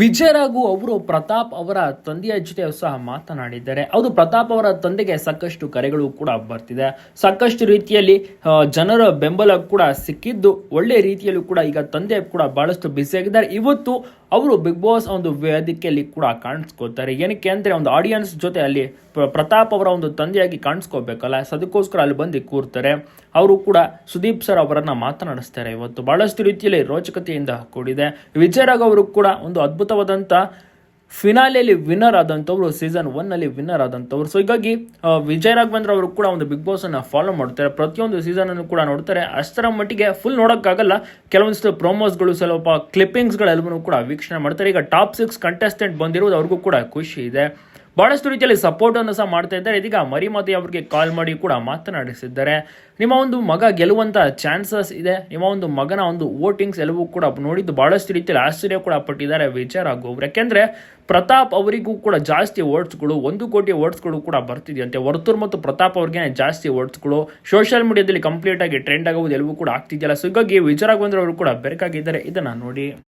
ವಿಜಯ್ ರಾಘು ಅವರು ಪ್ರತಾಪ್ ಅವರ ತಂದೆಯ ಜೊತೆ ಸಹ ಮಾತನಾಡಿದ್ದಾರೆ. ಅದು ಪ್ರತಾಪ್ ಅವರ ತಂದೆಗೆ ಸಾಕಷ್ಟು ಕರೆಗಳು ಕೂಡ ಬರ್ತಿದೆ. ಸಾಕಷ್ಟು ರೀತಿಯಲ್ಲಿ ಜನರ ಬೆಂಬಲ ಕೂಡ ಸಿಕ್ಕಿದ್ದು, ಒಳ್ಳೆ ರೀತಿಯಲ್ಲೂ ಕೂಡ ಈಗ ತಂದೆ ಕೂಡ ಬಹಳಷ್ಟು ಬ್ಯುಸಿಯಾಗಿದ್ದಾರೆ ಇವತ್ತು ಅವರು ಬಿಗ್ ಬಾಸ್ ಒಂದು ವೇದಿಕೆಯಲ್ಲಿ ಕೂಡ ಕಾಣಿಸ್ಕೋತಾರೆ. ಏನಕ್ಕೆ ಅಂದ್ರೆ ಒಂದು ಆಡಿಯನ್ಸ್ ಜೊತೆ ಅಲ್ಲಿ ಪ್ರತಾಪ್ ಅವರ ಒಂದು ತಂದೆಯಾಗಿ ಕಾಣಿಸ್ಕೋಬೇಕಲ್ಲ? ಅದಕ್ಕೋಸ್ಕರ ಅಲ್ಲಿ ಬಂದು ಕೂರ್ತಾರೆ. ಅವರು ಕೂಡ ಸುದೀಪ್ ಸರ್ ಅವರನ್ನ ಮಾತನಾಡಿಸ್ತಾರೆ ಇವತ್ತು. ಬಹಳಷ್ಟು ರೀತಿಯಲ್ಲಿ ರೋಚಕತೆಯಿಂದ ಕೂಡಿದೆ. ವಿಜಯರಾಘವ್ ಅವರು ಕೂಡ ಒಂದು ಅದ್ಭುತವಾದಂಥ ಫಿನಾಲೆಯಲ್ಲಿ ವಿನ್ನರ್ ಆದಂಥವ್ರು ಸೀಸನ್ ಒನ್ನಲ್ಲಿ ವಿನ್ನರ್ ಆದಂಥವ್ರು. ಸೊ ಹೀಗಾಗಿ ವಿಜಯ್ ರಾಘವೇಂದ್ರ ಅವರು ಕೂಡ ಒಂದು ಬಿಗ್ ಬಾಸ್ ಅನ್ನು ಫಾಲೋ ಮಾಡ್ತಾರೆ. ಪ್ರತಿಯೊಂದು ಸೀಸನ್ ಅನ್ನು ಕೂಡ ನೋಡ್ತಾರೆ. ಅಷ್ಟರ ಮಟ್ಟಿಗೆ ಫುಲ್ ನೋಡೋಕ್ಕಾಗಲ್ಲ. ಕೆಲವೊಂದಿಷ್ಟು ಪ್ರೊಮೋಸ್ಗಳು ಸ್ವಲ್ಪ ಕ್ಲಿಪ್ಪಿಂಗ್ಸ್ಗಳೆಲ್ಲವೂ ಕೂಡ ವೀಕ್ಷಣೆ ಮಾಡ್ತಾರೆ. ಈಗ ಟಾಪ್ ಸಿಕ್ಸ್ ಕಂಟೆಸ್ಟೆಂಟ್ ಬಂದಿರೋದು ಅವ್ರಿಗೂ ಕೂಡ ಖುಷಿ ಇದೆ. ಬಹಳಷ್ಟು ರೀತಿಯಲ್ಲಿ ಸಪೋರ್ಟ್ ಅನ್ನು ಸಹ ಮಾಡ್ತಾ ಇದ್ದಾರೆ. ಇದೀಗ ಮರಿಮತಿ ಅವರಿಗೆ ಕಾಲ್ ಮಾಡಿ ಕೂಡ ಮಾತನಾಡಿಸಿದ್ದಾರೆ. ನಿಮ್ಮ ಒಂದು ಮಗ ಗೆಲ್ಲುವಂತ ಚಾನ್ಸಸ್ ಇದೆ. ನಿಮ್ಮ ಒಂದು ಮಗನ ಒಂದು ವೋಟಿಂಗ್ಸ್ ಎಲ್ಲವೂ ಕೂಡ ನೋಡಿದ್ದು ಬಹಳಷ್ಟು ರೀತಿಯಲ್ಲಿ ಆಶ್ಚರ್ಯ ಕೂಡ ಪಟ್ಟಿದ್ದಾರೆ ವಿಚಾರ ಅವರು. ಯಾಕೆಂದ್ರೆ ಪ್ರತಾಪ್ ಅವರಿಗೂ ಕೂಡ ಜಾಸ್ತಿ ಓಟ್ಸ್ಗಳು ಒಂದು ಕೋಟಿ ವೋಟ್ಸ್ಗಳು ಕೂಡ ಬರ್ತಿದೆಯಂತೆ. ವರ್ತೂರ್ ಮತ್ತು ಪ್ರತಾಪ್ ಅವ್ರಿಗೆ ಜಾಸ್ತಿ ಓಟ್ಸ್ಗಳು ಸೋಷಿಯಲ್ ಮೀಡಿಯಾದಲ್ಲಿ ಕಂಪ್ಲೀಟ್ ಆಗಿ ಟ್ರೆಂಡ್ ಆಗುವುದು ಎಲ್ಲವೂ ಕೂಡ ಆಗ್ತಿದೆಯಲ್ಲ. ಸೊ ವಿಚಾರ ರಾಘವೇಂದ್ರ ಅವರು ಕೂಡ ಬೆರಕಾಗಿದ್ದಾರೆ. ಇದನ್ನ ನೋಡಿ.